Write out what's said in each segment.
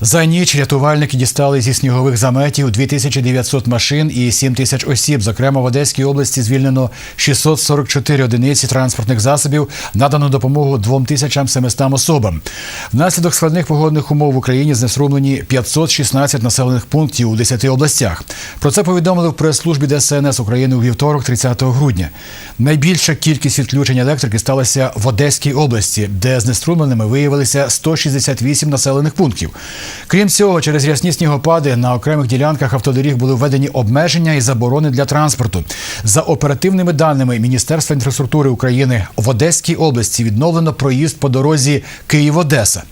За ніч рятувальники дістали зі снігових заметів 2900 машин і 7 тисяч осіб. Зокрема, в Одеській області звільнено 644 одиниці транспортних засобів, надано допомогу 2700 особам. Внаслідок складних погодних умов в Україні знесрумлені 516 населених пунктів у 10 областях. Про це повідомили в прес-службі ДСНС України у вівторок, 30 грудня. Найбільша кількість відключень електрики сталася в Одеській області, де знеструмленими виявилися 168 населених пунктів. Крім цього, через рясні снігопади на окремих ділянках автодоріг були введені обмеження і заборони для транспорту. За оперативними даними Міністерства інфраструктури України в Одеській області відновлено проїзд по дорозі Київ-Одеса.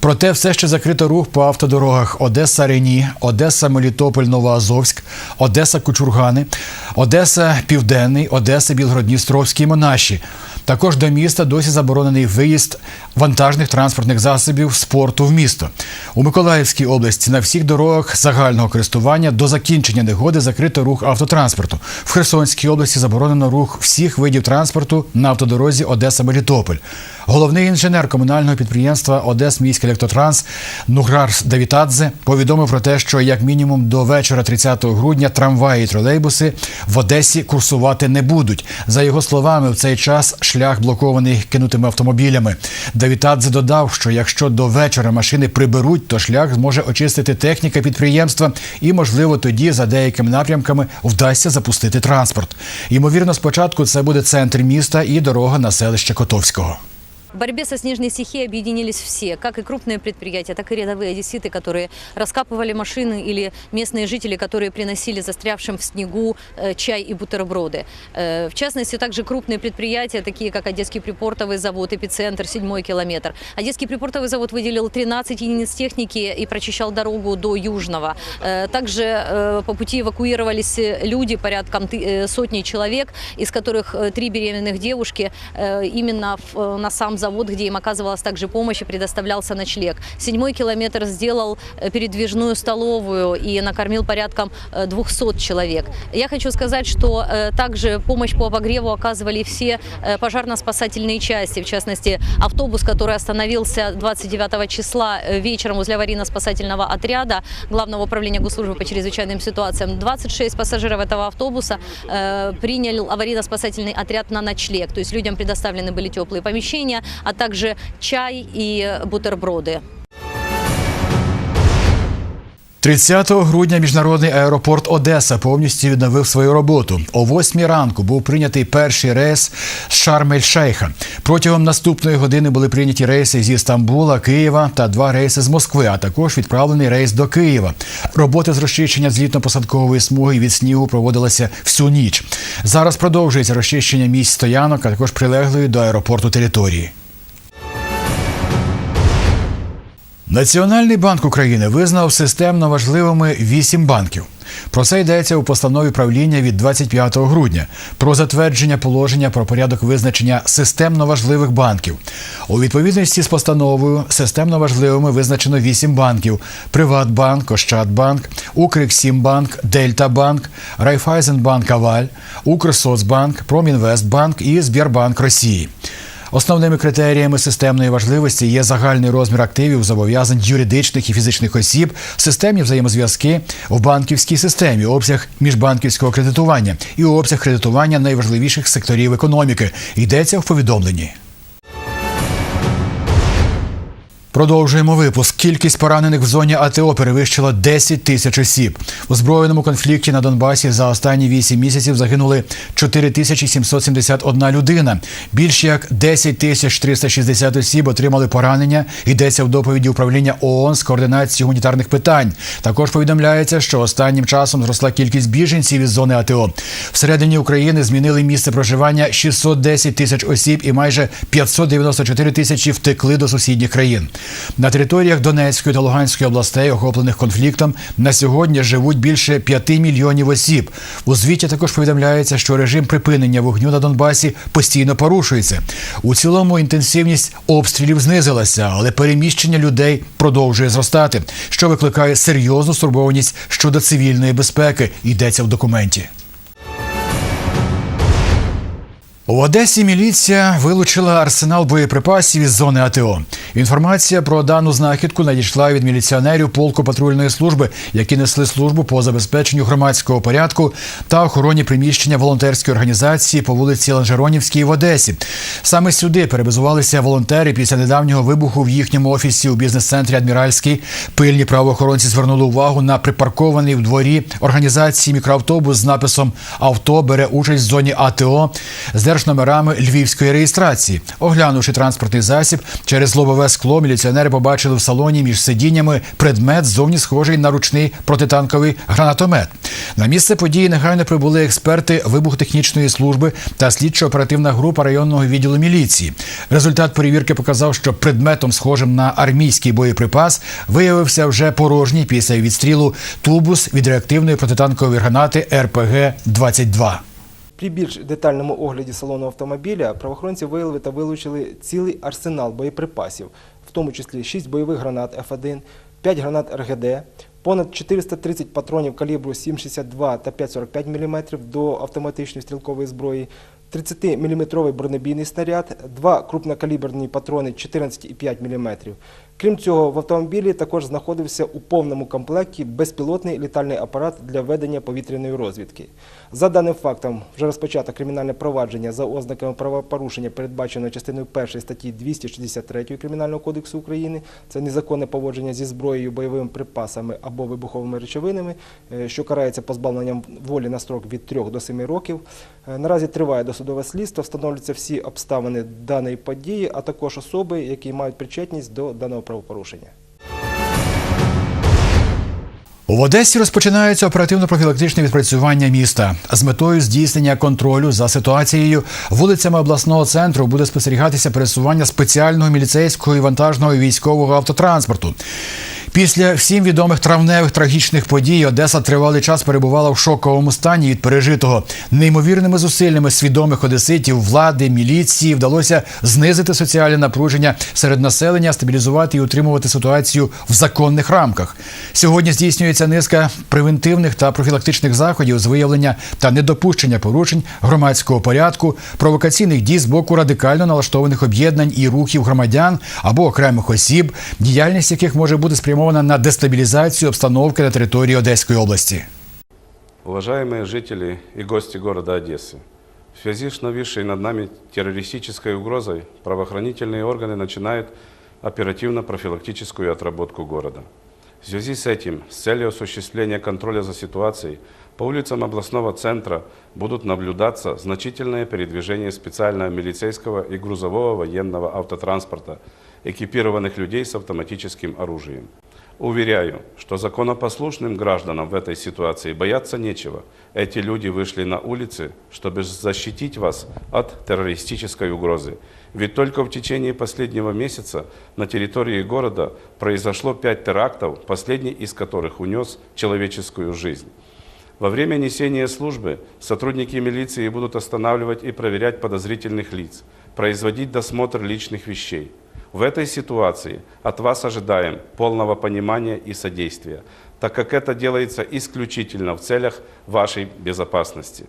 Проте все ще закрито рух по автодорогах Одеса Рені, Одеса Мелітополь Новоазовськ, Одеса Кучургани, Одеса Південний, Одеса Білгород-Дністровський Монаші. Також до міста досі заборонений виїзд вантажних транспортних засобів спорту в місто. У Миколаївській області на всіх дорогах загального користування до закінчення негоди закрито рух автотранспорту. В Херсонській області заборонено рух всіх видів транспорту на автодорозі Одеса-Мелітополь. Головний інженер комунального підприємства Одесміський електротранс Нуграр Давітадзе повідомив про те, що як мінімум до вечора 30 грудня трамваї і тролейбуси в Одесі курсувати не будуть. За його словами, в цей час шлях блокований кинутими автомобілями. Давітадзе додав, що якщо до вечора машини приберуть, то шлях зможе очистити техніка підприємства, і можливо тоді за деякими напрямками вдасться запустити транспорт. Ймовірно, спочатку це буде центр міста і дорога на селище Котовського. В борьбе со снежной стихией объединились все, как и крупные предприятия, так и рядовые одесситы, которые раскапывали машины или местные жители, которые приносили застрявшим в снегу э, чай и бутерброды. Э, В частности, также крупные предприятия, такие как Одесский припортовый завод, эпицентр, седьмой километр. Одесский припортовый завод выделил 13 единиц техники и прочищал дорогу до Южного. Э, Также по пути эвакуировались люди, порядком сотни человек, из которых три беременных девушки именно на сам завод, где им оказывалась также помощь и предоставлялся ночлег. Седьмой километр сделал э, передвижную столовую и накормил порядком э, 200 человек. Я хочу сказать, что э, также помощь по обогреву оказывали все э, пожарно-спасательные части, в частности, автобус, который остановился 29 числа э, вечером возле аварийно-спасательного отряда Главного управления госслужбы по чрезвычайным ситуациям. 26 пассажиров этого автобуса э, принял аварийно-спасательный отряд на ночлег. То есть людям предоставлены были теплые помещения, а также чай и бутерброды. 30 грудня міжнародний аеропорт Одеса повністю відновив свою роботу. О 8 ранку був прийнятий перший рейс з Шарм-ель-Шейха. Протягом наступної години були прийняті рейси зі Стамбула, Києва та два рейси з Москви, а також відправлений рейс до Києва. Роботи з розчищення злітно-посадкової смуги від снігу проводилися всю ніч. Зараз продовжується розчищення місць стоянок, а також прилеглої до аеропорту території. Національний банк України визнав системно важливими вісім банків. Про це йдеться у постанові правління від 25 грудня про затвердження положення про порядок визначення системно важливих банків. У відповідності з постановою системно важливими визначено вісім банків: Приватбанк, Ощадбанк, Укрексімбанк, Дельтабанк, Райфайзенбанк Аваль, Укрсоцбанк, Промінвестбанк і Збірбанк Росії. Основними критеріями системної важливості є загальний розмір активів, зобов'язань юридичних і фізичних осіб, системні взаємозв'язки в банківській системі, обсяг міжбанківського кредитування і обсяг кредитування найважливіших секторів економіки. Йдеться в повідомленні. Продовжуємо випуск. Кількість поранених в зоні АТО перевищила 10 тисяч осіб. У збройному конфлікті на Донбасі за останні 8 місяців загинули 4771 людина. Більш як 10 тисяч 360 осіб отримали поранення. Йдеться в доповіді управління ООН з координації гуманітарних питань. Також повідомляється, що останнім часом зросла кількість біженців із зони АТО. Всередині України змінили місце проживання 610 тисяч осіб і майже 594 тисячі втекли до сусідніх країн. На територіях Донецької та Луганської областей, охоплених конфліктом, на сьогодні живуть більше 5 мільйонів осіб. У звіті також повідомляється, що режим припинення вогню на Донбасі постійно порушується. У цілому інтенсивність обстрілів знизилася, але переміщення людей продовжує зростати, що викликає серйозну стурбованість щодо цивільної безпеки. Йдеться в документі. У Одесі міліція вилучила арсенал боєприпасів із зони АТО. Інформація про дану знахідку надійшла від міліціонерів полку патрульної служби, які несли службу по забезпеченню громадського порядку та охороні приміщення волонтерської організації по вулиці Ланжеронівській в Одесі. Саме сюди перебазувалися волонтери після недавнього вибуху в їхньому офісі у бізнес-центрі Адміральський. Пильні правоохоронці звернули увагу на припаркований в дворі організації мікроавтобус з написом Авто бере участь в зоні АТО з держномерами львівської реєстрації. Оглянувши транспортний засіб через лобове скло, міліціонери побачили в салоні між сидіннями предмет зовні схожий на ручний протитанковий гранатомет. На місце події негайно прибули експерти вибухотехнічної служби та слідчо-оперативна група районного відділу міліції. Результат перевірки показав, що предметом, схожим на армійський боєприпас, виявився вже порожній після відстрілу тубус від реактивної протитанкової гранати РПГ 22 При більш детальному огляді салону автомобіля правоохоронці виявили та вилучили цілий арсенал боєприпасів, в тому числі 6 бойових гранат Ф1, 5 гранат РГД, понад 430 патронів калібру 7,62 та 5,45 мм до автоматичної стрілкової зброї, 30-мм бронебійний снаряд, два крупнокаліберні патрони 14,5 мм. Крім цього, в автомобілі також знаходився у повному комплекті безпілотний літальний апарат для ведення повітряної розвідки. За даним фактом, вже розпочато кримінальне провадження за ознаками правопорушення, передбаченого частиною 1 статті 263 Кримінального кодексу України. Це незаконне поводження зі зброєю, бойовими припасами або вибуховими речовинами, е, що карається позбавленням волі на строк від 3 до 7 років. Е, Наразі триває досудове слідство, встановлюються всі обставини даної події, а також особи, які мають причетність до даного правопорушення. В Одесі розпочинається оперативно-профілактичне відпрацювання міста з метою здійснення контролю за ситуацією. Вулицями обласного центру буде спостерігатися пересування спеціального міліцейського і вантажного військового автотранспорту. Після всім відомих травневих трагічних подій Одеса тривалий час перебувала в шоковому стані від пережитого. Неймовірними зусиллями свідомих одеситів, влади, міліції вдалося знизити соціальне напруження серед населення, стабілізувати і утримувати ситуацію в законних рамках. Сьогодні здійснюється низка превентивних та профілактичних заходів з виявлення та недопущення порушень громадського порядку, провокаційних дій з боку радикально налаштованих об'єднань і рухів громадян або окремих осіб, діяльність яких може бути спрямована на дестабілізацію обстановки на території Одеської області. Уважаемые жители и гости города Одессы, в связи с нависшей над нами террористической угрозой правоохранительные органы начинают оперативно-профилактическую отработку города. В связи с этим, с целью осуществления контроля за ситуацией, по улицам областного центра будут наблюдаться значительное передвижение специального милицейского и грузового военного автотранспорта, экипированных людей с автоматическим оружием. Уверяю, что законопослушным гражданам в этой ситуации бояться нечего. Эти люди вышли на улицы, чтобы защитить вас от террористической угрозы. Ведь только в течение последнего месяца на территории города произошло пять терактов, последний из которых унес человеческую жизнь. Во время несения службы сотрудники милиции будут останавливать и проверять подозрительных лиц, производить досмотр личных вещей. В этой ситуации от вас ожидаем полного понимания и содействия, так как это делается исключительно в целях вашей безопасности.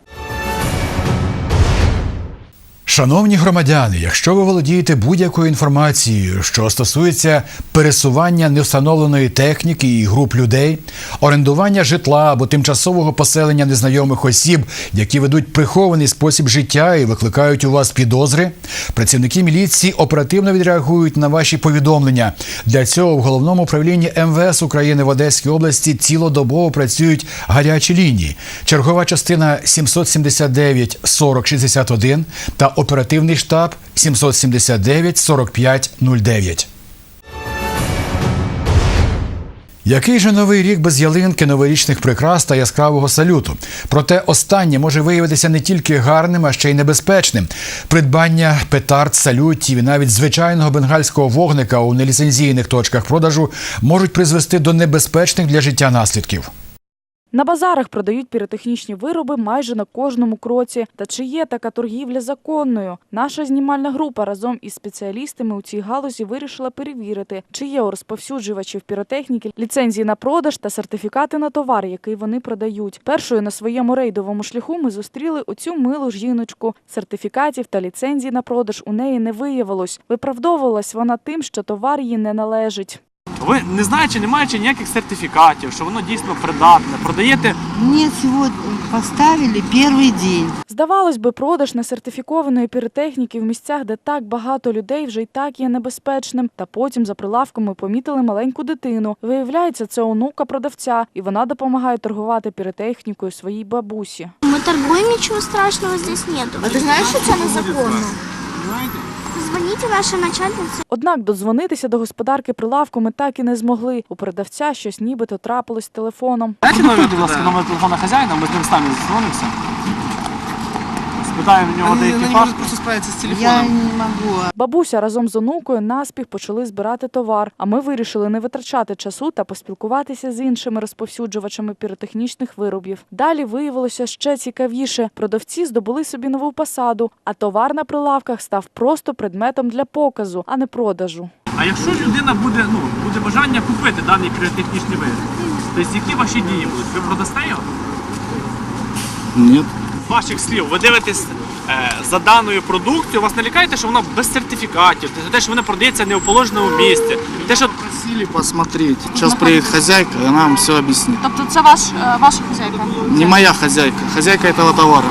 Шановні громадяни, якщо ви володієте будь-якою інформацією, що стосується пересування невстановленої техніки і груп людей, орендування житла або тимчасового поселення незнайомих осіб, які ведуть прихований спосіб життя і викликають у вас підозри, працівники міліції оперативно відреагують на ваші повідомлення. Для цього в головному управлінні МВС України в Одеській області цілодобово працюють гарячі лінії. Чергова частина 779 40 61 та оперативний штаб 779 45 09. Який же новий рік без ялинки, новорічних прикрас та яскравого салюту? Проте останнє може виявитися не тільки гарним, а ще й небезпечним. Придбання петард, салютів і навіть звичайного бенгальського вогника у неліцензійних точках продажу можуть призвести до небезпечних для життя наслідків. На базарах продають піротехнічні вироби майже на кожному кроці. Та чи є така торгівля законною? Наша знімальна група разом із спеціалістами у цій галузі вирішила перевірити, чи є у розповсюджувачів піротехніки ліцензії на продаж та сертифікати на товар, який вони продають. Першою на своєму рейдовому шляху ми зустріли оцю милу жіночку. Сертифікатів та ліцензій на продаж у неї не виявилось. Виправдовувалась вона тим, що товар їй не належить. Ви не знаючи, не маючи ніяких сертифікатів, що воно дійсно придатне, продаєте Мне сегодня поставили первый день. Здавалось би, продаж несертифікованої піротехніки в місцях, де так багато людей, вже й так є небезпечним. Та потім за прилавком ми помітили маленьку дитину. Виявляється, це онука продавця, і вона допомагає торгувати піротехнікою своїй бабусі. Мы торгуем, ничего страшного здесь нету. А ты знаешь, что это незаконно? Звоните ваше начальниці, Однак додзвонитися до господарки прилавку ми так і не змогли. У продавця щось нібито трапилось телефоном. Дайте номер, будь ласка, номер телефона хазяїна, ми з ним самі дзвонимося. Спитаємо в нього деякі факти. Я не могу. Бабуся разом з онукою наспіх почали збирати товар. А ми вирішили не витрачати часу та поспілкуватися з іншими розповсюджувачами піротехнічних виробів. Далі виявилося ще цікавіше. Продавці здобули собі нову посаду, а товар на прилавках став просто предметом для показу, а не продажу. А якщо людина буде, ну, буде бажання купити даний піротехнічний виріб, тобто які ваші дії будуть? Ви продасте його? Нет. Ваших слів, ви дивитесь е, за даною продукцією, вас не лякаєте, що вона без сертифікатів, те, що вона продається не у положеному місці, те, що Просили посмотреть. Сейчас приедет хозяйка, и она вам все объяснит. Тобто це ваш, е, ваша хазяйка? Не моя хозяйка, хозяйка этого товара.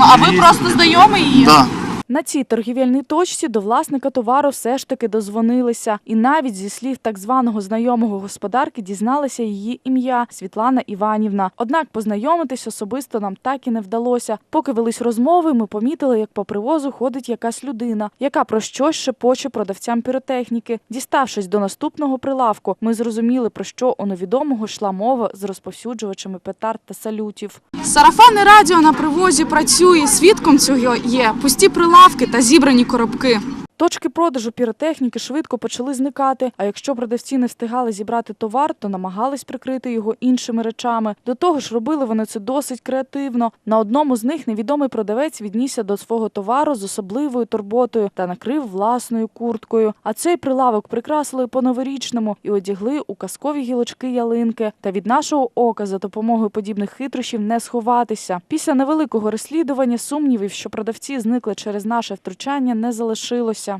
А ви просто знайомий її? Да. На цій торгівельній точці до власника товару все ж таки дозвонилися, і навіть зі слів так званого знайомого господарки дізналися її ім'я Світлана Іванівна. Однак познайомитись особисто нам так і не вдалося. Поки велись розмови, ми помітили, як по привозу ходить якась людина, яка про щось шепоче продавцям піротехніки. Діставшись до наступного прилавку, ми зрозуміли, про що у невідомого йшла мова з розповсюджувачами петард та салютів. Сарафанне радіо на привозі працює. Свідком цього є пусті прилавки та зібрані коробки. Точки продажу піротехніки швидко почали зникати. А якщо продавці не встигали зібрати товар, то намагались прикрити його іншими речами. До того ж, робили вони це досить креативно. На одному з них невідомий продавець віднісся до свого товару з особливою турботою та накрив власною курткою. А цей прилавок прикрасили по новорічному і одягли у казкові гілочки ялинки. Та від нашого ока за допомогою подібних хитрощів не сховатися. Після невеликого розслідування сумнівів, що продавці зникли через наше втручання, не залишилося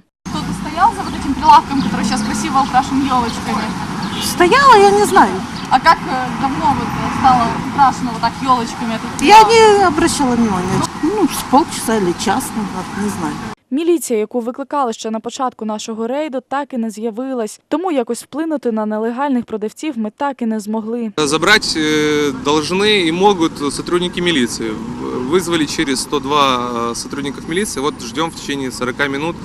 Кто-то стоял за вот этим прилавком, который сейчас красиво украшен елочками. Стояла, я не знаю. А как э, давно вот э, стало украшено вот так елочками? этот Я прилавок? не обращала внимания. Ну, с полчаса или час назад, не знаю. Міліція, яку викликали ще на початку нашого рейду, так і не з'явилась. Тому якось вплинути на нелегальних продавців ми так і не змогли. Забрать э, должны и могут сотрудники милиции. Вызвали через 102 сотрудников милиции. Вот ждем в течение 40 минут.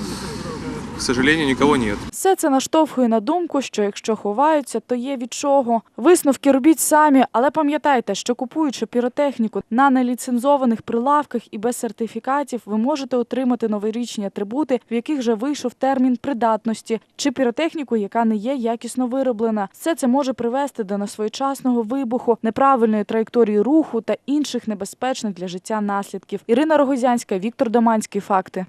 К сожалению, никого нет. Все це наштовхує на думку, що якщо ховаються, то є від чого. Висновки робіть самі, але пам'ятайте, що купуючи піротехніку на неліцензованих прилавках і без сертифікатів, ви можете отримати новорічні атрибути, в яких вже вийшов термін придатності, чи піротехніку, яка не є якісно вироблена. Все це може привести до несвоєчасного вибуху, неправильної траєкторії руху та інших небезпечних для життя наслідків. Ірина Рогозянська, Віктор Доманський. Факти.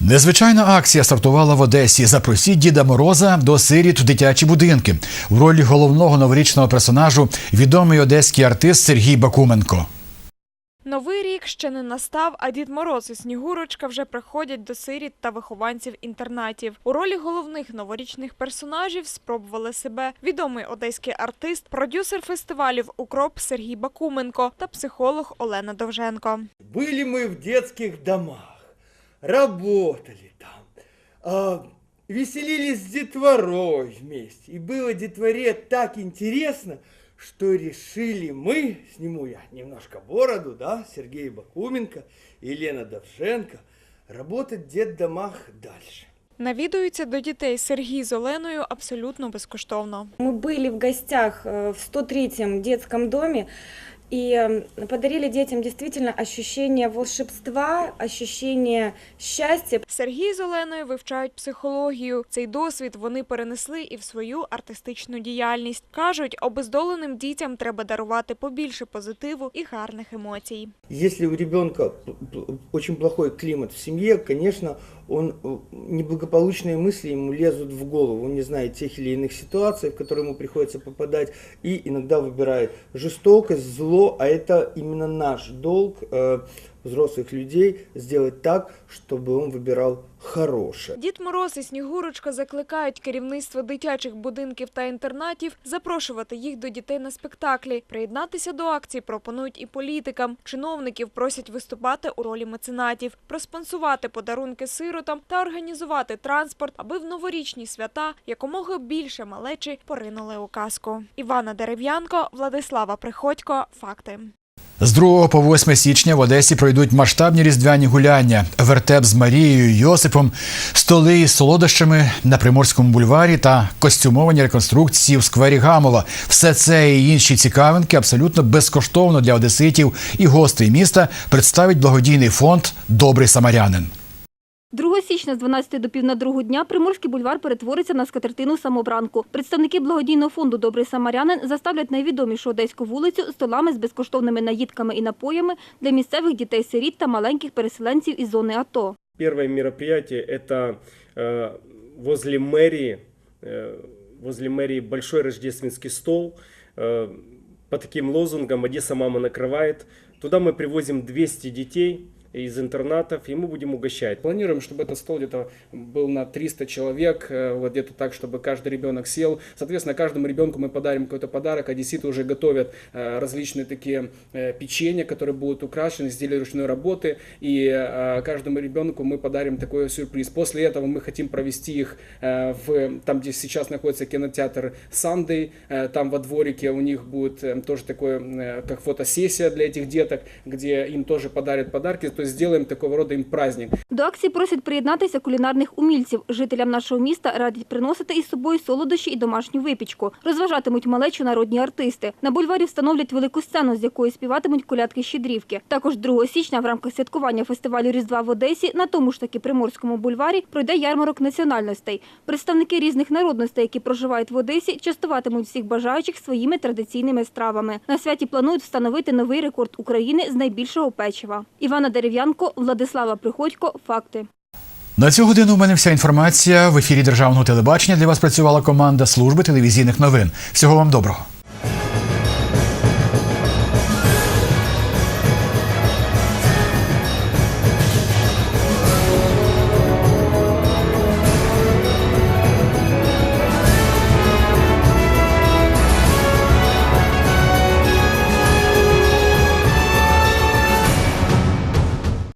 Незвичайна акція стартувала в Одесі. Запросіть Діда Мороза до сиріт в дитячі будинки. В ролі головного новорічного персонажу відомий одеський артист Сергій Бакуменко. Новий рік ще не настав, а Дід Мороз і Снігурочка вже приходять до сиріт та вихованців інтернатів. У ролі головних новорічних персонажів спробували себе відомий одеський артист, продюсер фестивалів Укроп Сергій Бакуменко та психолог Олена Довженко. Были мы в детских домах, работали там, а, веселились с детворой вместе. И было детворе так интересно, что решили мы, сниму я немножко бороду, да, Сергей Бакуменко и Елена Довженко, работать в детдомах дальше. Навідуються до дітей Сергій з Оленою абсолютно безкоштовно. Мы были в гостях э, в 103-м детском доме. и подарили детям действительно ощущение волшебства, ощущение счастья. Сергій з Оленою вивчають психологію. Цей досвід вони перенесли і в свою артистичну діяльність. Кажуть, обездоленим дітям треба дарувати побільше позитиву і гарних емоцій. Если у ребенка п- п- очень плохой климат в семье, конечно, он э, неблагополучные мысли ему лезут в голову. Он не знает тех или иных ситуаций, в которые ему приходится попадать, и иногда выбирает жестокость, зло, а это именно наш долг э, взрослых людей сделать так, чтобы он выбирал хорошее. Дід Мороз і Снігурочка закликають керівництво дитячих будинків та інтернатів запрошувати їх до дітей на спектаклі. Приєднатися до акції пропонують і політикам. Чиновників просять виступати у ролі меценатів, проспонсувати подарунки сиротам та організувати транспорт, аби в новорічні свята якомога більше малечі поринули у казку. Івана Дерев'янко, Владислава Приходько. Факти. З 2 по 8 січня в Одесі пройдуть масштабні різдвяні гуляння. Вертеп з Марією, Йосипом, столи із солодощами на Приморському бульварі та костюмовані реконструкції в сквері Гамова. Все це і інші цікавинки абсолютно безкоштовно для одеситів і гостей міста представить благодійний фонд Добрий самарянин. 2 січня з 12 до пів на другу дня Приморський бульвар перетвориться на скатертину самобранку. Представники благодійного фонду Добрий самарянин заставлять найвідомішу одеську вулицю столами з безкоштовними наїдками і напоями для місцевих дітей-сиріт та маленьких переселенців із зони АТО. Первое мероприятие это э, возле мэрии, э, возле мэрии большой рождественский стол э, по таким лозунгам «Одесса мама накрывает». Туда мы привозим 200 детей из интернатов, и мы будем угощать. Планируем, чтобы этот стол где-то был на 300 человек, э, вот где-то так, чтобы каждый ребенок сел. Соответственно, каждому ребенку мы подарим какой-то подарок. Одесситы уже готовят э, различные такие э, печенья, которые будут украшены, изделия ручной работы. И каждому ребенку мы подарим такой сюрприз. После этого мы хотим провести их в, там, где сейчас находится кинотеатр Сандей, э, там во дворике у них будет тоже такое, как фотосессия для этих деток, где им тоже подарят подарки. То есть сделаем такого рода им праздник. До акції просять приєднатися кулінарних умільців. Жителям нашого міста радять приносити із собою солодощі і домашню випічку. Розважатимуть малечу народні артисти. На бульварі встановлять велику сцену, з якої співатимуть колядки щедрівки. Також 2 січня в рамках святкування фестивалю Різдва в Одесі на тому ж таки Приморському бульварі пройде ярмарок національностей. Представники різних народностей, які проживають в Одесі, частуватимуть всіх бажаючих своїми традиційними стравами. На святі планують встановити новий рекорд України з найбільшого печива. Івана Дерев'янко, Владислава Приходько. Факти. На цю годину у мене вся інформація. В ефірі державного телебачення для вас працювала команда служби телевізійних новин. Всього вам доброго.